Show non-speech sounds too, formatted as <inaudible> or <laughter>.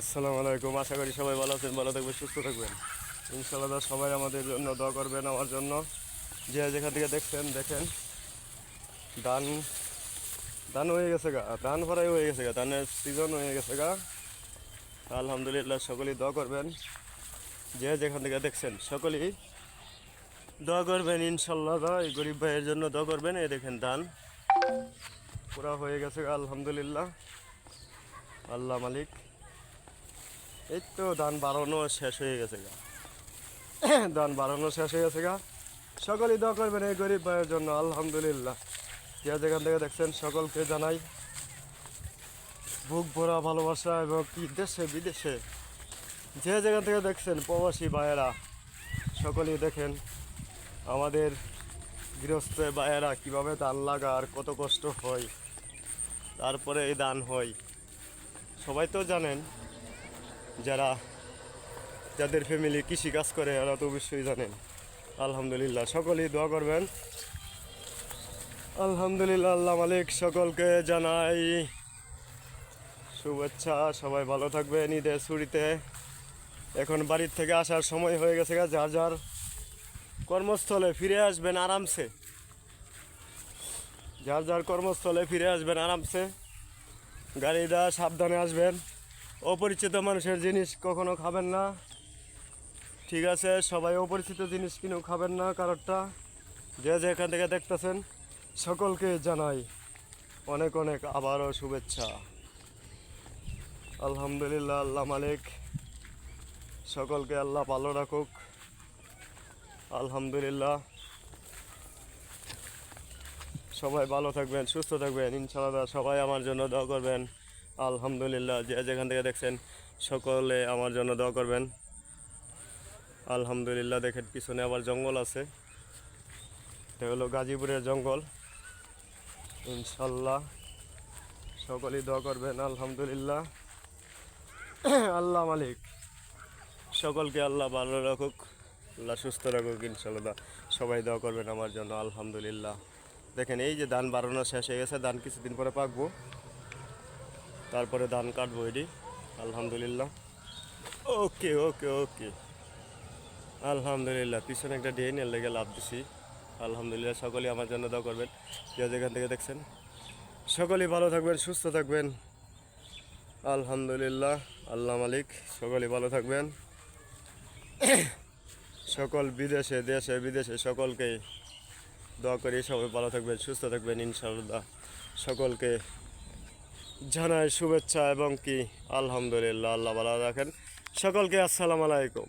আসসালামু আলাইকুম, আশা করি সবাই ভালো আছেন, ভালো থাকবেন, সুস্থ থাকবেন। ইনশাল্লাহ সবাই আমাদের জন্য দোয়া করবেন আমার জন্য। যে যেখান থেকে দেখছেন, দেখেন। ধান ধান হয়ে গেছে গা, ধান ভরাই হয়ে গেছে গা, ধানের সিজন হয়ে গেছে গা। আলহামদুলিল্লাহ সকলেই দোয়া করবেন। যে যেখান থেকে দেখছেন, সকলেই দোয়া করবেন ইনশাল্লাহ এই গরিব ভাইয়ের জন্য দোয়া করবেন। এই দেখেন ধান পুরা হয়ে গেছে আলহামদুলিল্লাহ। আল্লাহ মালিক। এই তো ধান বাড়ানো শেষ হয়ে গেছে গা। <coughs> ধান বাড়ানো শেষ হয়ে গেছে গা। সকলেই দোয়া করবেন এই গরিব ভাইয়ের জন্য, আলহামদুলিল্লাহ। যে যেখান থেকে দেখছেন, সকলকে জানাই বুক ভরা ভালোবাসা এবং কি দেশে বিদেশে যে যেখান থেকে দেখছেন, প্রবাসী ভাইয়েরা, সকলেই দেখেন আমাদের গৃহস্থ ভাইয়েরা কীভাবে ধান লাগা আর কত কষ্ট হয়, তারপরে এই দান হয়। সবাই তো জানেন যারা, যাদের ফ্যামিলি কৃষি কাজ করে ওরা তো অবশ্যই জানেন। আলহামদুলিল্লাহ, সকলেই দোয়া করবেন। আলহামদুলিল্লাহ, আল্লাহ মালিক সকলকে জানাই শুভেচ্ছা। সবাই ভালো থাকবেন ঈদের ছুটিতে। এখন বাড়ির থেকে আসার সময় হয়ে গেছে যার যার কর্মস্থলে ফিরে আসবেন আরামসে। যার যার কর্মস্থলে ফিরে আসবেন আরামসে। গাড়িটা সাবধানে আসবেন। অপরিচিত মানুষের জিনিস কখনো খাবেন না। ঠিক আছে, সবাই অপরিচিত জিনিস কিনেও খাবেন না কারোরটা। যে যে এখান থেকে দেখতেছেন, সকলকে জানাই অনেক অনেক আবারও শুভেচ্ছা। আলহামদুলিল্লাহ, আল্লাহ মালিক। সকলকে আল্লাহ ভালো রাখুক। আলহামদুলিল্লাহ। সবাই ভালো থাকবেন, সুস্থ থাকবেন। ইনশাআল্লাহ সবাই আমার জন্য দোয়া করবেন। আলহামদুলিল্লাহ, যে যেখান থেকে দেখছেন, সকলে আমার জন্য দোয়া করবেন। আলহামদুলিল্লাহ, দেখেন পিছনে আবার জঙ্গল আছে। এটা হলো গাজীপুরের জঙ্গল। ইনশাল্লাহ, সকলেই দোয়া করবেন, আলহামদুলিল্লাহ। <clears throat> আল্লাহ মালিক। সকলকে আল্লাহ ভালো রাখুক, আল্লাহ সুস্থ রাখুক, ইনশাল্লাহ। সবাই দোয়া করবেন আমার জন্য, আলহামদুলিল্লাহ। দেখেন, এই যে ধান বাড়ানো শেষ হয়ে গেছে, ধান কিছুদিন পরে পাকবো। তারপরে ধান কাটবো এটি। আলহামদুলিল্লাহ। ওকে ওকে ওকে। আলহামদুলিল্লাহ, পিছনে একটা ডিএনএল লেগে লাভ দিছি। আলহামদুলিল্লাহ, সকলেই আমার জন্য দোয়া করবেন। যে যেখান থেকে দেখছেন, সকলেই ভালো থাকবেন, সুস্থ থাকবেন। আলহামদুলিল্লাহ, আল্লাহ মালিক, সকলেই ভালো থাকবেন। সকল বিদেশে, দেশে, বিদেশে সকলকে দোয়া করি, সবাই ভালো থাকবেন, সুস্থ থাকবেন, ইনশাআল্লাহ। সকলকে জানাই শুভেচ্ছা এবং কি? আলহামদুলিল্লাহ আল্লাহ ভালো রাখেন। সকলকে আসসালামু আলাইকুম।